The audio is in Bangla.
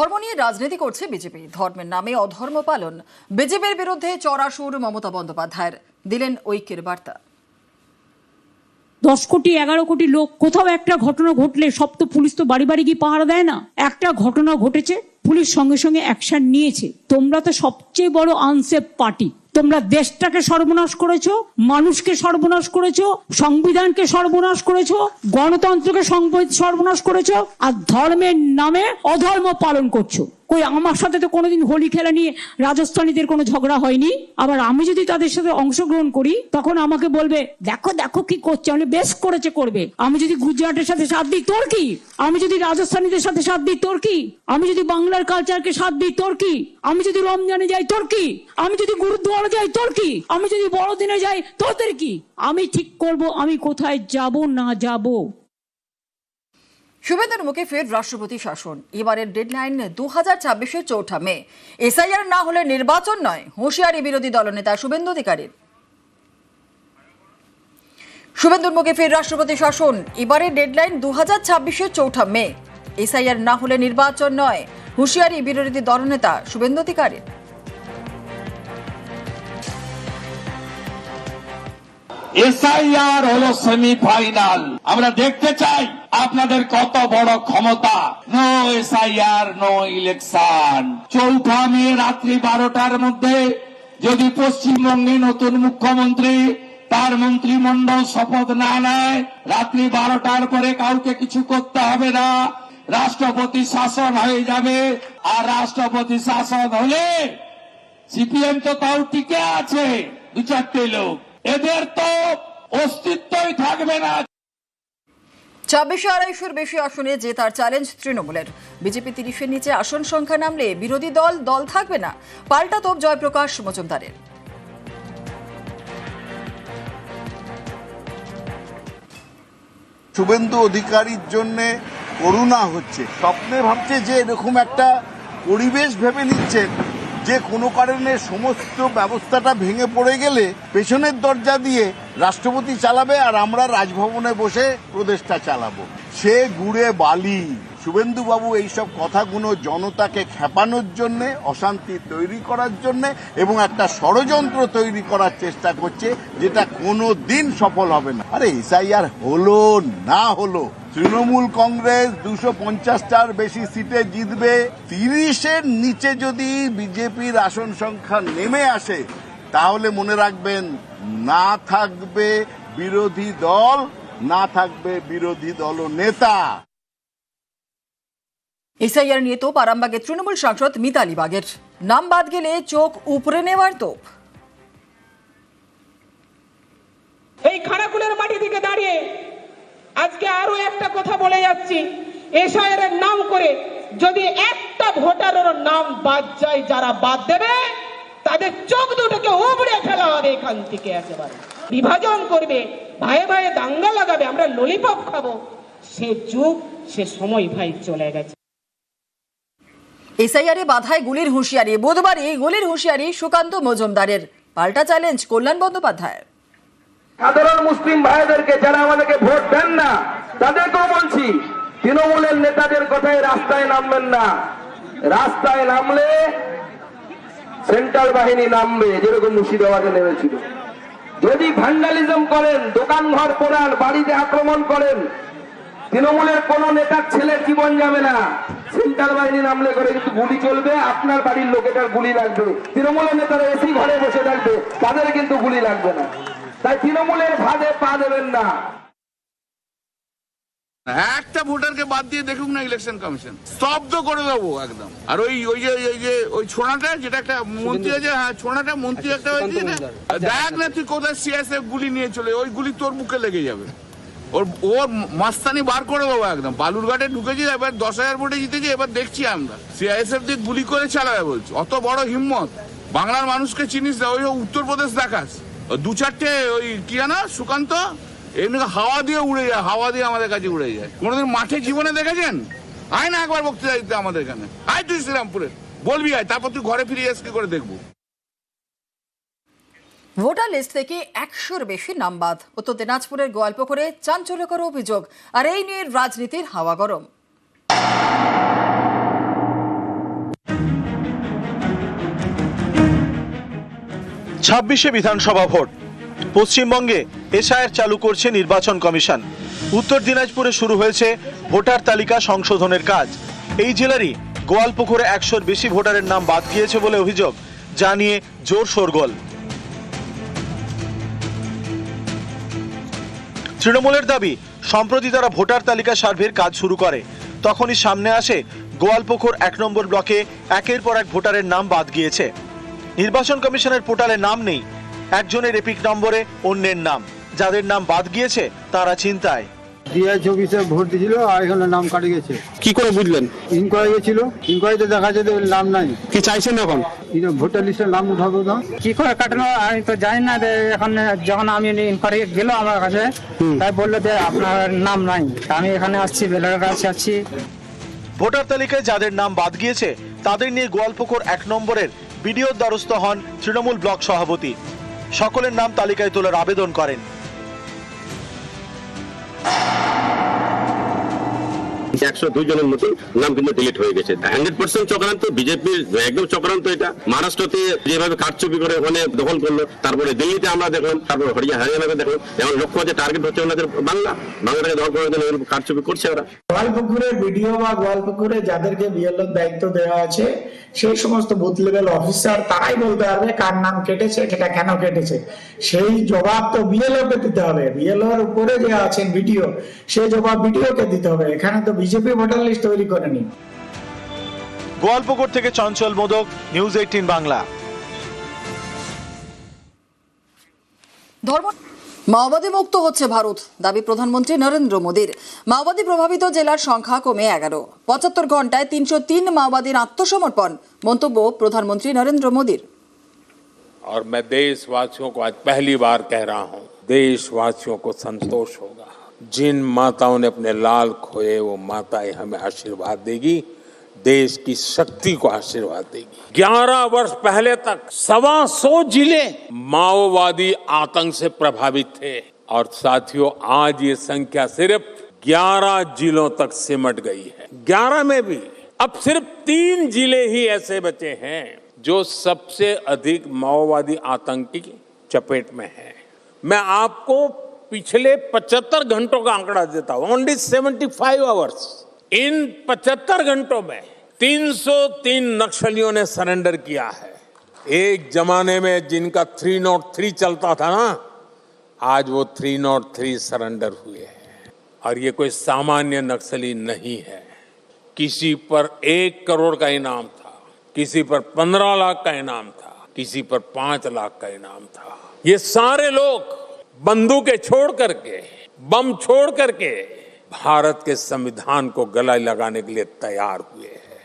ধর্ম নিয়ে রাজনীতি করছে বিজেপি। ধর্মের নামে অধর্ম পালন। বিজেপির বিরুদ্ধে চড়াসুর মমতা বন্দ্যোপাধ্যায়ের। দিলেন ঐক্যের বার্তা। দশ কোটি, এগারো কোটি লোক, কোথাও একটা ঘটনা ঘটলে সব তো পুলিশ তো বাড়ি বাড়ি গিয়ে পাহারা দেয় না। একটা ঘটনা ঘটেছে, পুলিশ সঙ্গে সঙ্গে অ্যাকশন নিয়েছে। তোমরা তো সবচেয়ে বড় আনসেফ পার্টি তোমরা দেশটাকে সর্বনাশ করেছ, মানুষকে সর্বনাশ করেছ, সংবিধানকে সর্বনাশ করেছ, গণতন্ত্রকে সর্বনাশ করেছ, আর ধর্মের নামে অধর্ম পালন করছ। কই আমার সাথে তো কোনোদিন হোলি খেলা নিয়ে রাজস্থানীদের কোনো ঝগড়া হয়নি? আবার আমি যদি তাদের সাথে অংশগ্রহণ করি, তখন আমাকে বলবে, দেখো দেখো কি করছে আমি বেশ করেছে করবে। আমি যদি গুজরাটের সাথে সাথ দিই, তোর কি? আমি যদি রাজস্থানীদের সাথে সাথ দিই, তোর কি? আমি যদি বাংলার কালচারকে সাথ দিই, তোর কি? আমি যদি রমজানে যাই, তোর কি? আমি যদি গুরুদ্বারা যাই, তোর কি? আমি যদি বড়দিনে যাই, তোদের কি? আমি ঠিক করব, আমি কোথায় যাব, না যাব? শুভেন্দুর মুখে ফের রাষ্ট্রপতি শাসন। এবারের ডেডলাইন দু হাজার ছাব্বিশের চৌঠা মে। এসআইআর না হলে নির্বাচন নয়, হুঁশিয়ারি বিরোধী দলনেতা শুভেন্দু অধিকারীর। শুভেন্দুর মুখে ফের রাষ্ট্রপতি শাসন। এবারের ডেডলাইন দু হাজার ছাব্বিশের চৌঠা মে। এসআইআর না হলে নির্বাচন নয়, হুঁশিয়ারি বিরোধী দলনেতা শুভেন্দু অধিকারীর। এসআইআর হলো সেমিফাইনাল আমরা দেখতে চাই আপনাদের কত বড় ক্ষমতা। নো এসআইআর নো ইলেকশন চৌঠা মে রাত্রি বারোটার মধ্যে যদি পশ্চিমবঙ্গে নতুন মুখ্যমন্ত্রী, তার মন্ত্রিমণ্ডল শপথ না নেয়, রাত্রি বারোটার পরে কাউকে কিছু করতে হবে না। রাষ্ট্রপতি শাসন হয়ে যাবে। আর রাষ্ট্রপতি শাসন হলে সিপিএম তো তাও টিকে আছে দু চারটে লোক। এদের তো অস্তিত্বই থাকবে না। ছাব্বিশে আড়াইশোর বেশি আসনে জেতার চ্যালেঞ্জ তৃণমূলের। বিজেপি তিরিশের নিচে আসন সংখ্যা নামলে বিরোধী দল দল থাকবে না। পাল্টা তোপ জয়প্রকাশ মজুমদারের। শুভেন্দু অধিকারীর জন্যে করুণা হচ্ছে। স্বপ্নে ভাবছে যে এরকম একটা পরিবেশ ভেবে নিচ্ছেন যে কোনো কারণে সমস্ত ব্যবস্থাটা ভেঙে পড়ে গেলে পেছনের দরজা দিয়ে রাষ্ট্রপতি চালাবে আর আমরা রাজভবনে বসে প্রদেশটা চালাবো। সে গুড়ে বালি। শুভেন্দু বাবু এইসব কথাগুলো জনতাকে খেপানোর জন্য, অশান্তি তৈরি করার জন্য এবং একটা ষড়যন্ত্র তৈরি করার চেষ্টা করছে যেটা কোনো দিন সফল হবে না। আরে এসআইআর হলো না হলো তৃণমূল কংগ্রেস দুশো পঞ্চাশটার বেশি সিটে জিতবে। তিরিশের নিচে যদি বিজেপির আসন সংখ্যা নেমে আসে তাহলে মনে রাখবেন না থাকবে বিরোধী দল না থাকবে বিরোধী দল নেতা। এসআইআর নিয়ে তোপ আরামবাগের তৃণমূল সাংসদ মিতালি বাগের। নাম বাদ গেলে চোখ উপরে নেওয়ার তোপ। এই খানাকুলের মাটি থেকে দাঁড়িয়ে আজকে আরও একটা কথা বলে যাচ্ছি। এসআইআর নাম করে যদি একটা ভোটারের নাম বাদ যায়, যারা বাদ দেবে, তাদের চোখ দুটোকে উবড়ে ফেলা হবে এখান থেকে একেবারে। বিভাজন করবে ভাই ভাই দাঙ্গা লাগাবে, আমরা ললিপপ খাব। সে যুগ, সে সময় ভাই চলে গেছে। এসআইআরে বাধায় গুলির হুঁশিয়ারি বুধবারই গুলির হুঁশিয়ারি সুকান্ত মজুমদারের। পাল্টা চ্যালেঞ্জ কল্যাণ বন্দ্যোপাধ্যায়ের। সাধারণ মুসলিম ভাইদেরকে যারা আমাদেরকে ভোট দেন না, তাদেরকেও বলছি, তৃণমূলের নেতাদের কথায় রাস্তায় নামবেন না। রাস্তায় নামলে সেন্ট্রাল বাহিনী নামবে, যেরকম মুর্শিদাবাদে নেমেছিল। যদি ভ্যান্ডালিজম করেন দোকান ঘর পোড়ান, বাড়িতে আক্রমণ করেন, তৃণমূলের কোন নেতার ছেলের জীবন যাবে না। সেন্ট্রাল বাহিনী নামলে করে কিন্তু গুলি চলবে, আপনার বাড়ির লোকেটার গুলি লাগবে। তৃণমূলের নেতারা এসি ঘরে বসে থাকবে, তাদের কিন্তু গুলি লাগবে না। তাই তৃণমূলের ভাগে পা দেবেন না। একটা ভোটারকে বাদ দিয়ে দেখুক না ইলেকশন কমিশন। স্তব্ধ করে দেবো একদম। আর ওই ওই যে ওই যে ওই ছোড়াটা যেটা একটা মন্ত্রী আছে হ্যাঁ ছোড়াটা মন্ত্রী একটা হয়েছে না দেখ না তুই কোথায় সিএসএফ গুলি নিয়ে চলে ওই গুলি তোর মুখে লেগে যাবে। ওর ওর মাস্তানি বার করে দেবো একদম। বালুরঘাটে ঢুকেছি এবার দশ হাজার ভোটে জিতেছি এবার দেখছি আমরা। সিআইএসএফ দিয়ে গুলি করে চালাবে বলছি। অত বড় হিম্মত। বাংলার মানুষকে চিনিস না ওই উত্তরপ্রদেশ দেখাস। দু চারটে ওই কি জানা, সুকান্ত? এমনি হাওয়া দিয়ে উড়ে যায়, হাওয়া দিয়ে আমাদের কাছে উড়ে যায়। কোনোদিন মাঠে জীবনে দেখেছেন? আয় না, একবার বক্তৃতা দিতে আমাদের এখানে। আয় তুই শ্রীরামপুরে। বলবি আয়, তারপর তুই ঘরে ফিরে এসে করে দেখব? ভোটার লিস্ট থেকে একশোর বেশি নাম বাদ। উত্তর দিনাজপুরের গোয়ালপুকুরে চাঞ্চল্যকর অভিযোগ, আর এই নিয়ে রাজনীতির হাওয়া গরম। ছাব্বিশে বিধানসভা ভোট। পশ্চিমবঙ্গে এসআইআর চালু করছে নির্বাচন কমিশন। উত্তর দিনাজপুরে শুরু হয়েছে ভোটার তালিকা সংশোধনের কাজ। এই জেলারই গোয়ালপুকুরে একশোর বেশি ভোটারের নাম বাদ গিয়েছে বলে অভিযোগ জানিয়ে জোর শোরগোল। তৃণমূলের দাবি, সম্প্রতি তারা ভোটার তালিকা সার্ভের কাজ শুরু করে। তখনই সামনে আসে গোয়ালপুকুর এক নম্বর ব্লকে একের পর এক ভোটারের নাম বাদ গিয়েছে। নির্বাচন কমিশনের পোর্টালে নাম নেই। একজনের এপিক নম্বরে অন্যের নাম। যাদের নাম বাদ গিয়েছে তারা চিন্তায় ডিআই ভোট দিয়েছিল আর এখানে নাম কাটে গেছে। কি করে বুঝলেন? ইনকোয়ারি ছিল। ইনকোয়ারিতে দেখা যাচ্ছে নাম নাই। কি চাইছেন এখন? ভোটার লিস্টে নাম উঠাবো না কি করে কাটানো আমি তো জানি না যে এখন যখন আমি ইনকোয়ারি গেল আমার কাছে তাই বলল যে আপনার নাম নাই। তা আমি এখানে আসছি বেলার কাছে আসছি। ভোটার তালিকায় যাদের নাম বাদ গিয়েছে তাদের নিয়ে গোয়ালপুকুর এক নম্বরের বিডিওর দ্বারস্থ হন তৃণমূল ব্লক সভাপতি। সকলের নাম তালিকায় তোলার আবেদন করেন। একশো দুই জনের মতো নাম কিন্তু ডিলিট হয়ে গেছে। হান্ড্রেড পার্সেন্ট চক্রান্ত বিজেপির একদম চক্রান্ত এটা। মহারাষ্ট্রতে যেভাবে কারচুপি করে ওখানে দখল করল তারপরে দিল্লিতে আমরা দেখলাম তারপরে হরিয়ানা হরিয়ানাতে দেখলাম যেমন লক্ষ্য আছে টার্গেট হচ্ছে ওনাদের বাংলা। বাংলাটাকে দখল করার জন্য কারচুপি করছে ওরা। গোয়ালপুকুরের ভিডিও বা গোয়ালপুকুরে যাদেরকে বিএলও দায়িত্ব দেওয়া আছে সেই সমস্ত বুথ লেভেল অফিসার তারাই বলতে পারবে কার নাম কেটেছে সেটা কেন কেটেছে। সেই জবাব তো বিএলও কে দিতে হবে। বিএলও এর উপরে যে আছেন ভিডিও সেই জবাব ভিডিও কে দিতে হবে। এখানে তো বিজেপি ভোটার লিস্ট তৈরি করেনি। গোয়ালপুকুর থেকে চঞ্চল মোদক নিউজ এইটিন বাংলা। ধর্ম মাওবাদী মুক্ত হচ্ছে ভারত দাবি প্রধানমন্ত্রী নরেন্দ্র মোদীর মাওবাদী প্রভাবিত জেলার সংখ্যা কমে এগারো পঁচাত্তর ঘন্টায় তিনশো তিন মাওবাদীর আত্মসমর্পণ মন্তব্য প্রধানমন্ত্রী নরেন্দ্র মোদীর और मैं देशवासियों को आज पहली बार कह रहा हूं देशवासियों को संतोष होगा जिन माताओं ने अपने लाल खोए वो माताएं हमें आशीर्वाद देगी देश की शक्ति को आशीर्वाद देगी। 11 वर्ष पहले तक सवा सौ ज़िले माओवादी आतंक से प्रभावित थे। और साथियों, आज ये संख्या सिर्फ़ 11 जिलों तक सिमट गई है। 11 में भी अब सिर्फ़ तीन ज़िले ही ऐसे बचे हैं जो सबसे अधिक माओवादी आतंक की चपेट में है। मैं आपको पिछले 75 घंटों का आंकड़ा देता हूँ। ओनली 75 आवर्स इन 75 घंटों में 303 नक्सलियों ने सरेंडर किया है। एक जमाने में जिनका 303 चलता था ना, आज वो 303 सरेंडर हुए हैं। और ये कोई सामान्य नक्सली नहीं है। किसी पर एक करोड़ का इनाम था, किसी पर पंद्रह लाख का इनाम था, किसी पर पाँच लाख का इनाम था। ये सारे लोग बंदूकें छोड़ करके, बम छोड़ करके भारत के संविधान को गला लगाने के लिए तैयार हुए